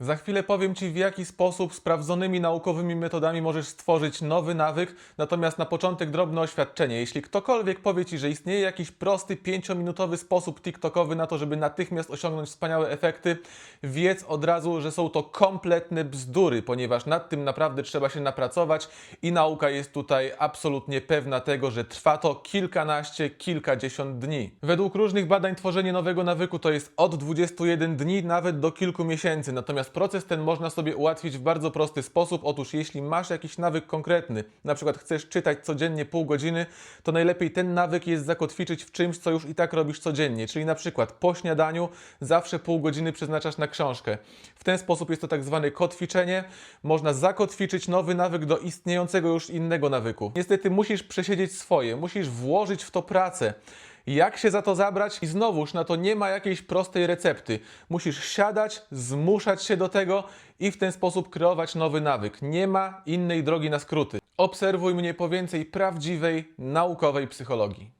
Za chwilę powiem Ci, w jaki sposób sprawdzonymi naukowymi metodami możesz stworzyć nowy nawyk, natomiast na początek drobne oświadczenie. Jeśli ktokolwiek powie Ci, że istnieje jakiś prosty, pięciominutowy sposób TikTokowy na to, żeby natychmiast osiągnąć wspaniałe efekty, wiedz od razu, że są to kompletne bzdury, ponieważ nad tym naprawdę trzeba się napracować i nauka jest tutaj absolutnie pewna tego, że trwa to kilkanaście, kilkadziesiąt dni. Według różnych badań tworzenie nowego nawyku to jest od 21 dni nawet do kilku miesięcy, natomiast proces ten można sobie ułatwić w bardzo prosty sposób. Otóż jeśli masz jakiś nawyk konkretny, na przykład chcesz czytać codziennie pół godziny, to najlepiej ten nawyk jest zakotwiczyć w czymś, co już i tak robisz codziennie, czyli na przykład po śniadaniu zawsze pół godziny przeznaczasz na książkę. W ten sposób jest to tak zwane kotwiczenie. Można zakotwiczyć nowy nawyk do istniejącego już innego nawyku. Niestety musisz przesiedzieć swoje, musisz włożyć w to pracę. Jak się za to zabrać? I znowuż na to nie ma jakiejś prostej recepty. Musisz siadać, zmuszać się do tego i w ten sposób kreować nowy nawyk. Nie ma innej drogi na skróty. Obserwuj mnie po więcej prawdziwej, naukowej psychologii.